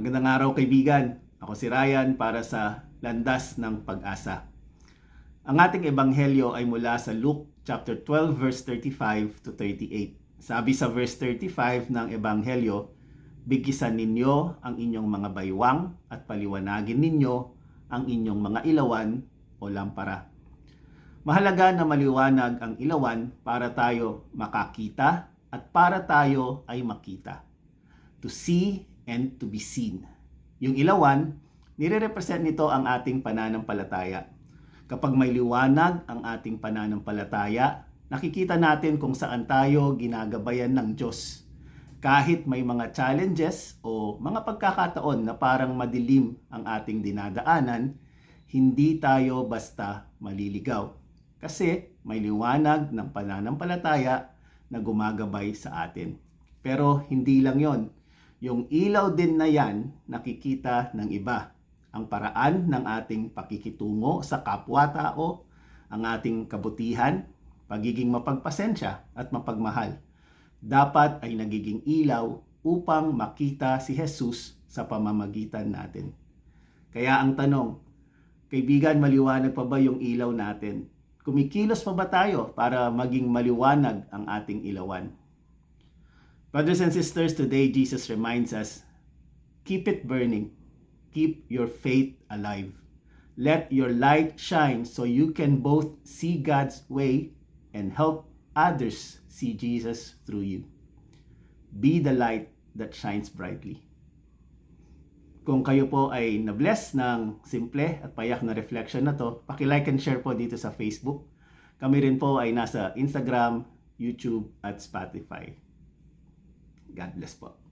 Magandang araw kaibigan. Ako si Ryan para sa Landas ng Pag-asa. Ang ating ebanghelyo ay mula sa Luke chapter 12 verse 35 to 38. Sabi sa verse 35 ng ebanghelyo, Bigisan ninyo ang inyong mga baywang at paliwanagin ninyo ang inyong mga ilawan o lampara. Mahalaga na maliwanag ang ilawan para tayo makakita at para tayo ay makita. To see and to be seen. Yung ilawan, nire-represent nito ang ating pananampalataya. Kapag may liwanag ang ating pananampalataya, nakikita natin kung saan tayo ginagabayan ng Diyos. Kahit may mga challenges o mga pagkakataon na parang madilim ang ating dinadaanan, hindi tayo basta maliligaw. Kasi may liwanag ng pananampalataya na gumagabay sa atin. Pero hindi lang yon. Yung ilaw din na yan nakikita ng iba. Ang paraan ng ating pakikitungo sa kapwa-tao, ang ating kabutihan, pagiging mapagpasensya at mapagmahal. Dapat ay nagiging ilaw upang makita si Jesus sa pamamagitan natin. Kaya ang tanong, kaibigan, maliwanag pa ba yung ilaw natin? Kumikilos pa ba tayo para maging maliwanag ang ating ilawan? Brothers and sisters, today Jesus reminds us keep it burning, keep your faith alive. Let your light shine so you can both see God's way and help others see Jesus through you. Be the light that shines brightly. Kung kayo po ay na-bless ng simple at payak na reflection na to, paki-like and share po dito sa Facebook. Kami rin po ay nasa Instagram, YouTube at Spotify. God bless po.